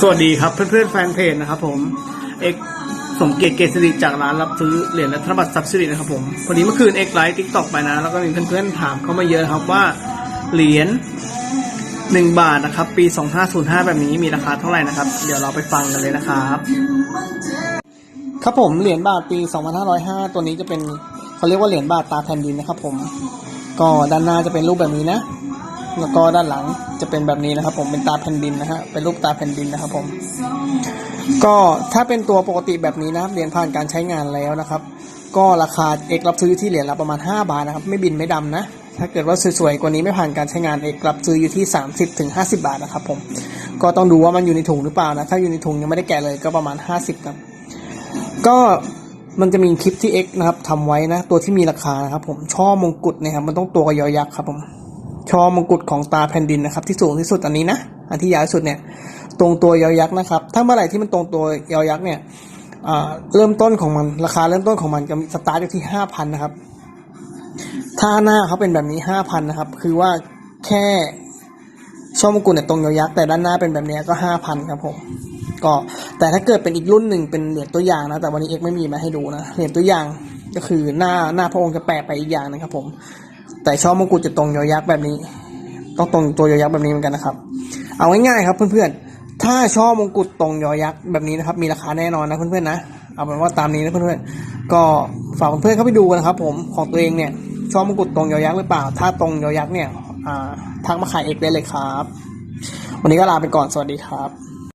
สวัสดีครับเพื่อนๆแฟนเพจนะครับผมเอกสมเกียรติเกษริจากร้านรับซื้อเหรียญและธนบัตรซับซิลินะครับผมพอดีเมื่อคืนเอกไลฟ์ทิกตอกไปนะ แล้วก็มีเพื่อนๆถามเข้ามาเยอะครับว่าเหรียญหนึ่งบาทนะครับ ปี 2505 แบบนี้มีราคาเท่าไหร่นะครับ เดี๋ยวเราไปฟังกันเลยนะครับ ครับผมเหรียญบาทปี 2505 ตัวนี้จะเป็นเขาเรียกว่าเหรียญบาทตาแผ่นดินนะครับผมก็ด้านหน้าจะเป็นรูปแบบนี้นะ แล้วก็ด้านหลังจะเป็นแบบนี้นะครับ ผมเป็นตาแผ่นดินนะฮะเป็นรูปตาแผ่นดินนะครับผมก็ถ้าเป็นตัวปกติแบบนี้นะครับเหรียญผ่านการใช้งานแล้วนะครับ ก็ราคาเอกรับซื้อที่เหรียญละประมาณ 5 บาทนะครับ ไม่บินไม่ดำนะถ้าเกิดว่าสวยๆกว่านี้ไม่ผ่านการใช้งานเอกรับซื้ออยู่ที่ 30ถึง50บาทนะครับผมก็ต้องดูว่ามันอยู่ในถุงหรือเปล่านะถ้าอยู่ในถุงยังไม่ได้แกะเลยก็ประมาณ 50ครับก็มันจะมีคลิปที่ X นะครับทำไว้นะ ตัวที่มีราคานะครับผมช่อมงกุฎนะครับมันต้องตัวกับยอยักษ์ครับผม ชอมงกุฎของตาแผ่นดินนะครับ ที่สูงที่สุดอันนี้นะอันที่ยาวที่สุดเนี่ยตรงตัวยอยักษ์นะครับ ถ้าเมื่อไหร่ที่มันตรงตัวยอยักษ์เนี่ยเริ่มต้นของมันราคาเริ่มต้นของมันจะสตาร์ทอยู่ที่ห้าพันนะครับ ถ้าหน้าเขาเป็นแบบนี้ห้าพันนะครับ คือว่าแค่ช่อมงกุฎเนี่ยตรงยอยักษ์แต่ด้านหน้าเป็นแบบนี้ก็ห้าพันครับผมก็แต่ถ้าเกิดเป็นอีกรุ่นหนึ่งเป็นเหรียญตัวอย่างนะแต่วันนี้เอกไม่มีมาให้ดูนะเหรียญตัวอย่างก็คือหน้าหน้าพระองค์จะแปะไปอีกอย่างนะครับผม แต่ช่อมงกุฎจะตรงยอยักษ์แบบนี้ ต้องตรงตัวยอยักษ์แบบนี้เหมือนกันนะครับ เอาง่ายๆครับเพื่อนๆ ถ้าช่อมงกุฎตรงยอยักษ์แบบนี้นะครับ มีราคาแน่นอนนะเพื่อนๆนะ เอาเป็นว่าตามนี้นะเพื่อนๆ ก็ฝากเพื่อนๆเข้าไปดูกันนะครับ ผมของตัวเองเนี่ยช่อมงกุฎตรงยอยักษ์หรือเปล่า ถ้าตรงยอยักษ์เนี่ยทักมาขายเอกได้เลยครับ วันนี้ก็ลาไปก่อน สวัสดีครับ